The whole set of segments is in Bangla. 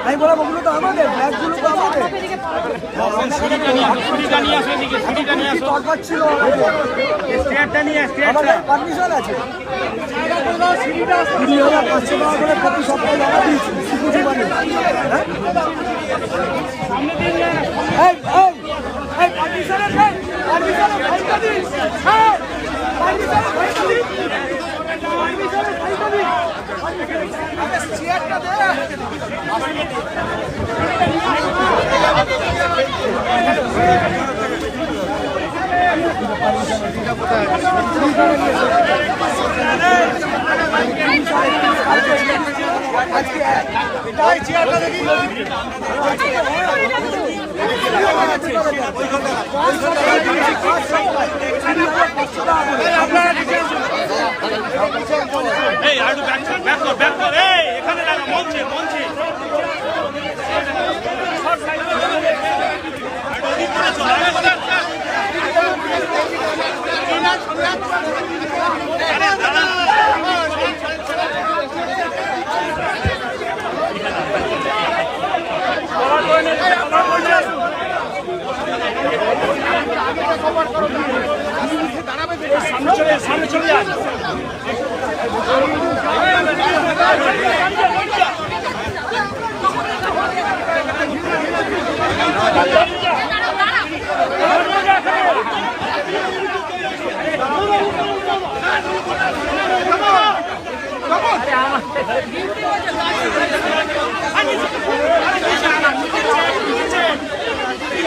আমি বললাম ওগুলো তো আমাদের, ব্যাগগুলো তো আমাদের। দরকার ছিল আমাদের পারমিশন আছে কুড়ি হাজার পাঁচশো টাকা করে প্রতি হ্যাঁ কোথায় এই আর ব্যাক কর ব্যাক কর ব্যাক কর। এই, এখানে লাগা মঞ্চে মঞ্চে। আরে দাদা সামনে চলে যান আমি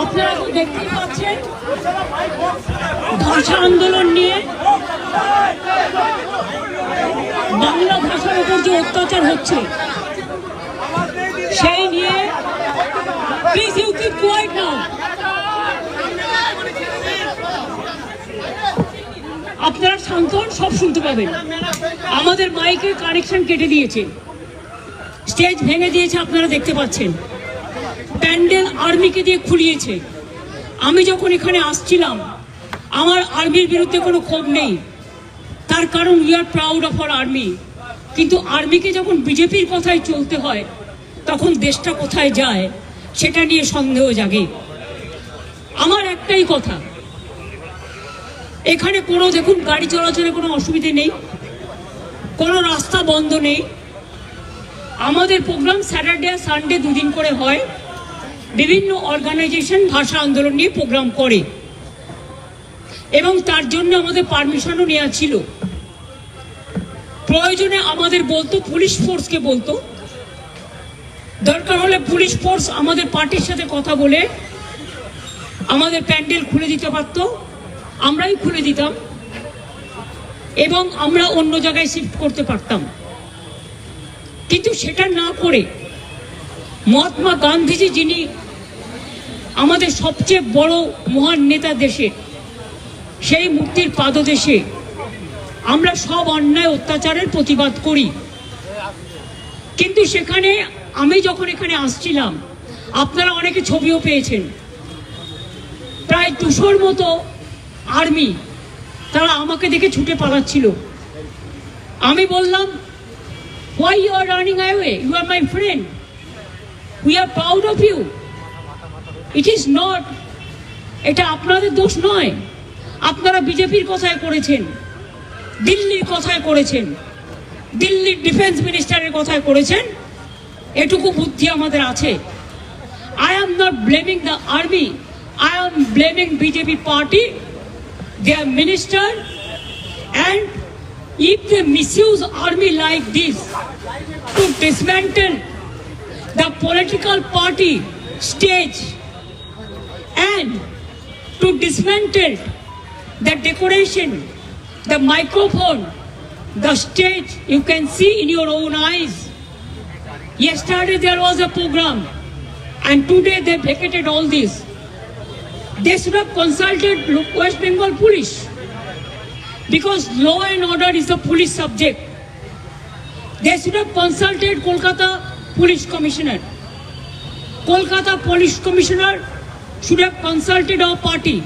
আপনারা তো দেখতেই পাচ্ছেন ভাষা আন্দোলন নিয়ে বাংলা ভাষার উপর যে অত্যাচার হচ্ছে সেই নিয়ে আপনারা শান্ত সব শুনতে পাবেন। আমাদের মাইকের কানেকশন কেটে দিয়েছে। স্টেজ ভেঙে দিয়েছে, আপনারা দেখতে পাচ্ছেন। প্যান্ডেল আর্মিকে দিয়ে খুলিয়েছে। আমি যখন এখানে আসছিলাম, আমার আর্মির বিরুদ্ধে কোনো ক্ষোভ নেই। তার কারণ we are proud of our army কিন্তু আর্মিকে যখন বিজেপির কথায় চলতে হয়, তখন দেশটা কোথায় যায়? সেটা নিয়ে সন্দেহ জাগে। আমার একটাই কথা, এখানে কোনো, দেখুন, গাড়ি চলাচলে কোনো অসুবিধে নেই, কোনো রাস্তা বন্ধ নেই। আমাদের প্রোগ্রাম স্যাটারডে আর সানডে দুদিন করে হয়। বিভিন্ন অর্গানাইজেশন ভাষা আন্দোলন নিয়ে প্রোগ্রাম করে। এবং তার জন্য আমাদের পারমিশনও নেওয়া ছিল। প্রয়োজনে আমাদের বলতো, পুলিশ ফোর্সকে বলতো। দরকার হলে পুলিশ ফোর্স আমাদের পার্টির সাথে কথা বলে আমাদের প্যান্ডেল খুলে দিতে পারতো। আমরাই খুলে দিতাম এবং আমরা অন্য জায়গায় শিফট করতে পারতাম। কিন্তু সেটা না করে মহাত্মা গান্ধীজি যিনি আমাদের সবচেয়ে বড় মহান নেতা দেশে, সেই মূর্তির পাদদেশে আমরা সব অন্যায় অত্যাচারের প্রতিবাদ করি। কিন্তু সেখানে আমি যখন এখানে আসছিলাম, আপনারা অনেকে ছবিও পেয়েছেন। প্রায় দুশোর মতো আর্মি তারা আমাকে দেখে ছুটে পালাচ্ছিল। আমি বললাম, why you are running away? You are my friend we are proud of you it is not এটা আপনাদের দোষ নয়। আপনারা বিজেপির কথায় করেছেন, দিল্লির কথায় করেছেন, দিল্লির ডিফেন্স মিনিস্টারের কথায় করেছেন। এটুকু বুদ্ধি আমাদের আছে। I am not blaming the army I am blaming BJP party their minister and if they misuse army like this to dismantle the political party stage and to dismantle the decoration the microphone the stage you can see in your own eyes yesterday there was a program and today they vacated all this they should have consulted West Bengal police because law and order is a police subject. They should have consulted Kolkata police commissioner. Kolkata police commissioner should have consulted our party.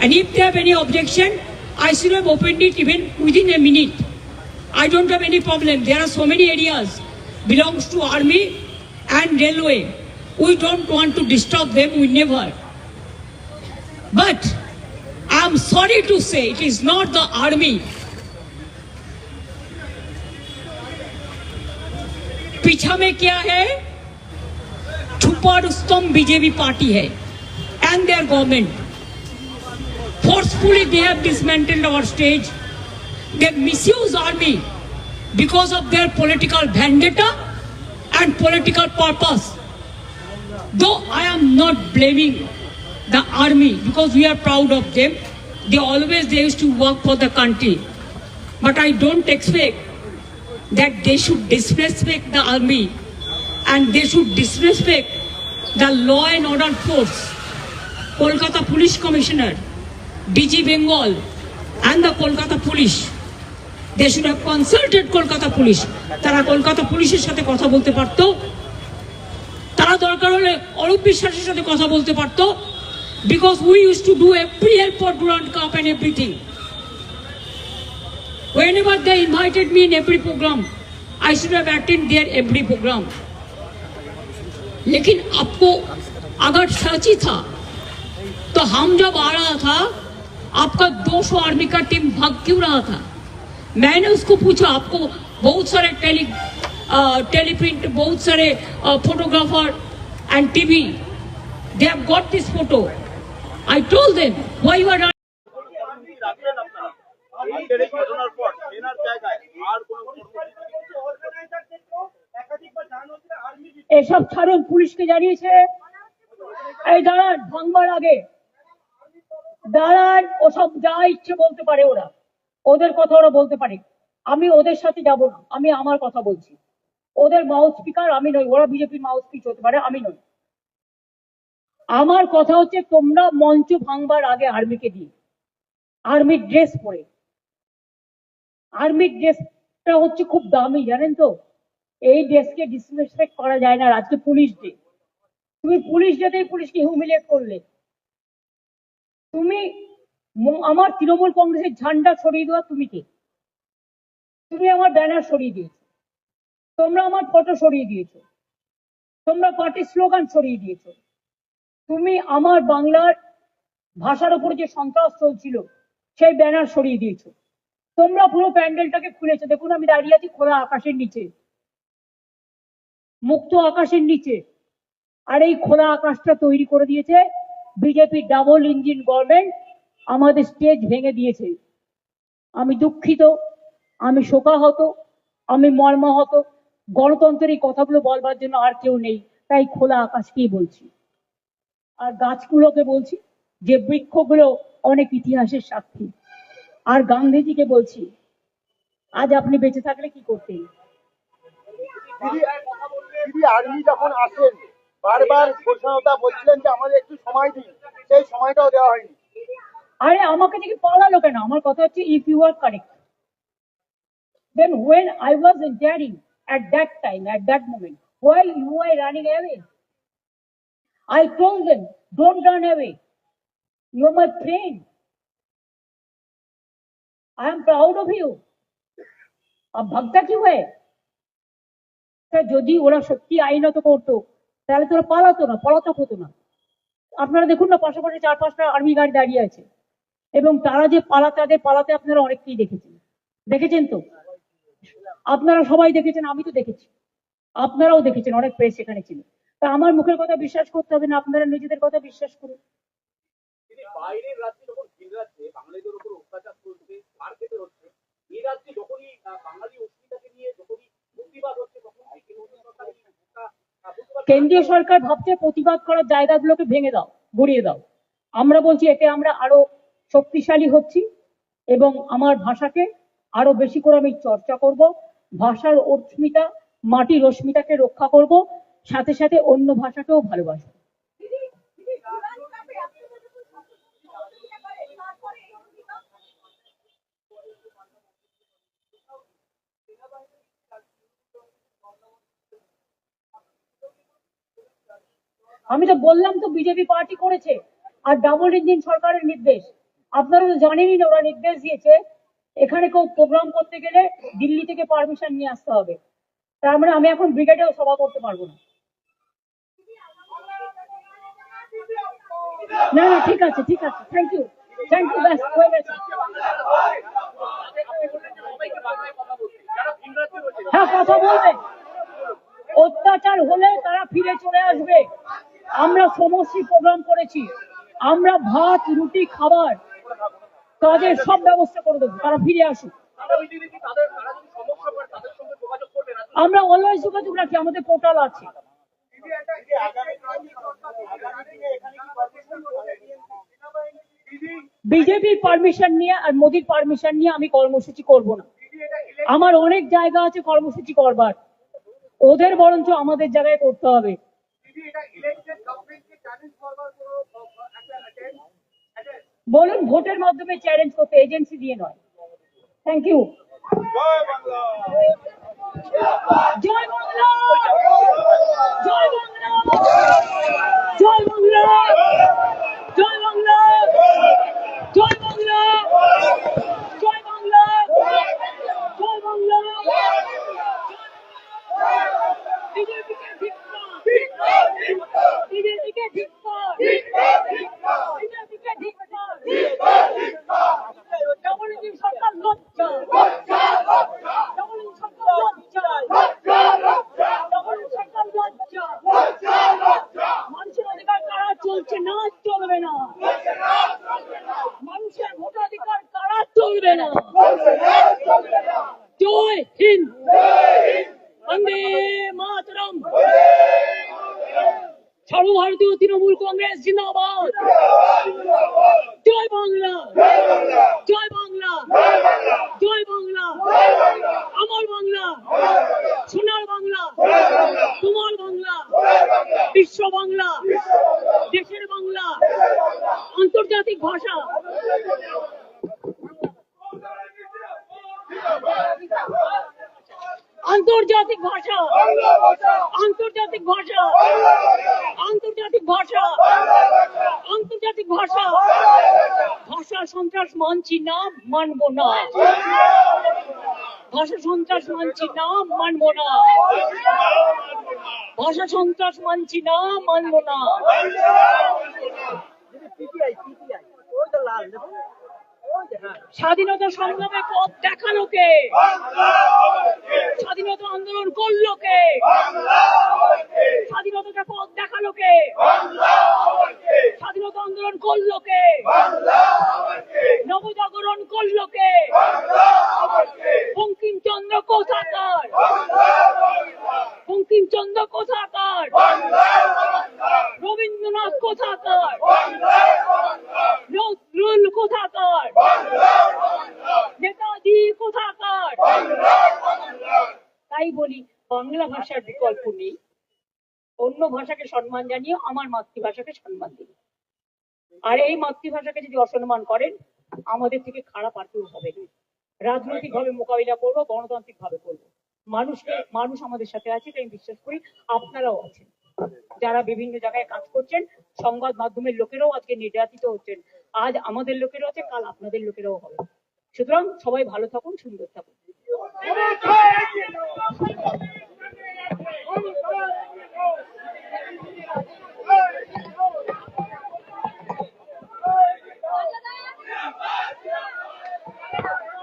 And if they have any objection, I should have opened it even within a minute. I don't have any problem. There are so many areas belongs to army and railway. We don't want to disturb them. We never. But I'm sorry to say it is not the army. पीछा में क्या है छुपा रुस्तम बीजेपी पार्टी है and their government. Forcefully they have dismantled our stage. They misuse army because of their political vendetta and political purpose. Though I am not blaming the army because we are proud of them. They always they used to work for the country. But I don't expect that they should disrespect the army and they should disrespect the law and order force. Kolkata Police Commissioner, DG Bengal and the Kolkata Police. They should have consulted Kolkata Police. তারা কলকাতা পুলিশের সাথে কথা বলতে পারতো তারা দরকার হলে অরূপ বিশ্বাসের সাথে কথা বলতে পারতো because we used to do every help for Durand Cup and everything. Whenever they invited me in every program, I should have attended their every program. लेकिन आपको अगर सच ही था तो हम जब आ रहा था आपका 200 आर्मी का टीम भाग क्यों रहा था मैंने उसको पूछा आपको बहुत सारे टेली टेलीप्रिंट बहुत सारे photographer and TV they have got this photo. I told them, why you are not আপনি রাখলেন আপনারা আজকের এই ঘটনার পর সেনার জায়গায় আর কোনো এসব ছাড়ুন পুলিশকে জানিয়েছে এই দাঁড়ান ভাঙবার আগে দাঁড়ান ওসব যা ইচ্ছে বলতে পারে ওরা ওদের কথা ওরা বলতে পারে। আমি ওদের সাথে যাব না, আমি আমার কথা বলছি। ওদের মাউথ স্পিকার আমি নই, ওরা বিজেপির মাউথ স্পিচ হতে পারে, আমি নই। আমার কথা হচ্ছে তোমরা মঞ্চ ভাঙবার আগে আর্মিকে দিয়ে। আর্মির ড্রেস পরে। আর্মির ড্রেসটা হচ্ছে খুব দামি, জানেন তো? এই ড্রেসকে ডিসরেসপেক্ট করা যায় না আজকে পুলিশ ডে তুমি পুলিশ ডেতেই পুলিশকে হিউমিলেট করলে। তুমি আমার তৃণমূল কংগ্রেসের ঝান্ডা সরিয়ে দেওয়া তুমি কে? তুমি আমার ব্যানার সরিয়ে দিয়েছ। তোমরা আমার ফটো সরিয়ে দিয়েছ। তোমরা পার্টির স্লোগান সরিয়ে দিয়েছ। তুমি আমার বাংলার ভাষার উপর যে সন্ত্রাস চলছিল, সেই ব্যানার সরিয়ে দিয়েছ। তোমরা পুরো প্যান্ডেলটাকে খুলেছো। দেখুন, আমি দাঁড়িয়ে আছি খোলা আকাশের নিচে। মুক্ত আকাশের নিচে। আর এই খোলা আকাশটা তৈরি করে দিয়েছে বিজেপি ডাবল ইঞ্জিন গভর্নমেন্ট। আমাদের স্টেজ ভেঙে দিয়েছে। আমি দুঃখিত, আমি শোকাহত, আমি মর্মাহত। গণতন্ত্রের এই কথাগুলো বলবার জন্য আর কেউ নেই। তাই খোলা আকাশকেই বলছি। আর গাছগুলোকে বলছি, যে বৃক্ষগুলো অনেক ইতিহাসের সাক্ষী। আর গান্ধীজিকে বলছি, আজ আপনি বেঁচে থাকলে কি করতেন? যখন আসেন, বারবার প্রশ্নতা বলছিলেন যে আমাদের একটু সময় দিন। সেই সময়টাও দেওয়া হয়নি। আরে আমাকে দেখে পালালো কেন আমার কথা হচ্ছে if you are correct then when I was daring at that time, at that moment, why you were running away? I told them, don't run away. You're my friend. I am proud of you. अब কি হয়ে তা যদি ওরা সত্যি আইনত করতো তাহলে তোরা পালাতো না পলাতক হতো না আপনারা দেখুন না পাশাপাশি চার পাঁচটা আর্মি গাড়ি দাঁড়িয়ে আছে এবং তারা যে পালাতে তাদের পালাতে আপনারা অনেককেই দেখেছেন। দেখেছেন তো? আপনারা সবাই দেখেছেন আমি তো দেখেছি। আপনারাও দেখেছেন অনেক প্রেস সেখানে ছিল। তা আমার মুখের কথা বিশ্বাস করতে হবে না আপনারা নিজেদের কথা বিশ্বাস করুন। বাইরের রাজ্যে যখন ভিন রাজ্যে বাঙালিদের উপর অত্যাচার চলছে মার খেতে হচ্ছে এই রাজ্যে যখনই বাঙালি অস্মিতাকে নিয়ে যখনই প্রতিবাদ হচ্ছে তখন থেকে মোদী সরকার এই ভোটটা, আহ, প্রতিবাদ কেন্দ্রীয় সরকার ভাবছে প্রতিবাদ করার জায়গাগুলোকে ভেঙে দাও গড়িয়ে দাও। আমরা বলছি এতে আমরা আরও শক্তিশালী হচ্ছি এবং আমার ভাষাকে আরও বেশি করে আমি চর্চা করব। ভাষার অস্মিতা, মাটির অস্মিতাকে রক্ষা করব। সাথে সাথে অন্য ভাষাকেও ভালোবাসবো। আমি তো বললাম তো বিজেপি পার্টি করেছে, আর ডাবল ইঞ্জিন সরকারের নির্দেশ। আপনারা তো জানেনই না, ওরা নির্দেশ দিয়েছে, এখানে কেউ প্রোগ্রাম করতে গেলে দিল্লি থেকে পারমিশন নিয়ে আসতে হবে। তার মানে আমি এখন ব্রিগেডেও সভা করতে পারব না। না না, ঠিক আছে ঠিক আছে থ্যাংক ইউ থ্যাংক ইউ ব্যাস হয়ে গেছে। হ্যাঁ কথা বলবে। অত্যাচার হলে তারা ফিরে চলে আসবে। আমরা সমস্ত প্রোগ্রাম করেছি। আমরা ভাত, রুটি, খাবার কাজের সব ব্যবস্থা করে দেবো তারা ফিরে আসুক। আমরা অলওয়েজ যোগাযোগ রাখি আমাদের পোর্টাল আছে। দিদি একটা যে আগামী আগামী দিনে এখানে কি পারমিশন দিদি বিজেপির পারমিশন নিয়ে আর মোদির পারমিশন নিয়ে আমি কর্মসূচি করব না। আমার অনেক জায়গা আছে কর্মসূচি করবার। ওদের বরঞ্চ আমাদের জায়গায় করতে হবে দিদি এটা ইলেকটেড গভর্নমেন্টকে চ্যালেঞ্জ করবার কোনো আহ, একটা attempt? একটা বলুন, ভোটের মাধ্যমে চ্যালেঞ্জ করতে এজেন্সি দিয়ে নয়। থ্যাংক ইউ জয় বাংলা! জয় বাংলা! জয় বাংলা জয় বাংলা জয় বাংলা জয় বাংলা জয় বাংলা জয় বাংলা বিজেপিকে ধিক্কার বিজেপিকে ধিক্কার বিজেপিকে ধিক্কার জগন্নাথ সরকার লজ্জা জগন্নাথ সরকার লজ্জা জগন্নাথ সরকার লজ্জা মানুষের অধিকার কারা চলছে না চলবে না মানুষের ভোটাধিকার কারা চলবে না জয় হিন্দ বন্দে মাতরম সর্বভারতীয় তৃণমূল কংগ্রেস জিন্দাবাদ জয় বাংলা জয় বাংলা জয় বাংলা আমার বাংলা সোনার বাংলা তোমার বাংলা বিশ্ব বাংলা দেশের বাংলা আন্তর্জাতিক ভাষা আন্তর্জাতিক ভাষা আন্তর্জাতিক ভাষা আন্তর্জাতিক ভাষা আন্তর্জাতিক ভাষা ভাষা সন্ত্রাস মানছি না মানবো না ভাষা সন্ত্রাস মানছি না মানবো না। ভাষা সন্ত্রাস মানছি না মানবো না। স্বাধীনতা সংগ্রামে পথ দেখানো কে? স্বাধীনতা আন্দোলন করল কে? স্বাধীনতাকে পথ দেখাল কে? স্বাধীনতা আন্দোলন করল কে? নবজাগরণ করল কে? বঙ্কিমচন্দ্র কোথাকার? বঙ্কিমচন্দ্র কোথাকার রবীন্দ্রনাথ কোথাকার নজরুল কোথাকার বলি বাংলা ভাষার বিকল্প নেই অন্য ভাষাকে সম্মান জানিয়ে আমার মাতৃভাষাকে সম্মান দিন। আর এই মাতৃভাষাকে যদি অসম্মান করেন, আমাদের থেকে খারাপ আর কেউ হবে না। রাজনৈতিক ভাবে মোকাবিলা করব গণতান্ত্রিক ভাবে করব। মানুষকে, মানুষ আমাদের সাথে আছে আমি বিশ্বাস করি আপনারাও আছেন। যারা বিভিন্ন জায়গায় কাজ করছেন, সংবাদ মাধ্যমের লোকেরাও আজকে নির্যাতিত হচ্ছেন। আজ আমাদের লোকেরাও আছে, কাল আপনাদের লোকেরাও হবে। সুতরাং সবাই ভালো থাকুন, সুন্দর থাকুন। Thank you.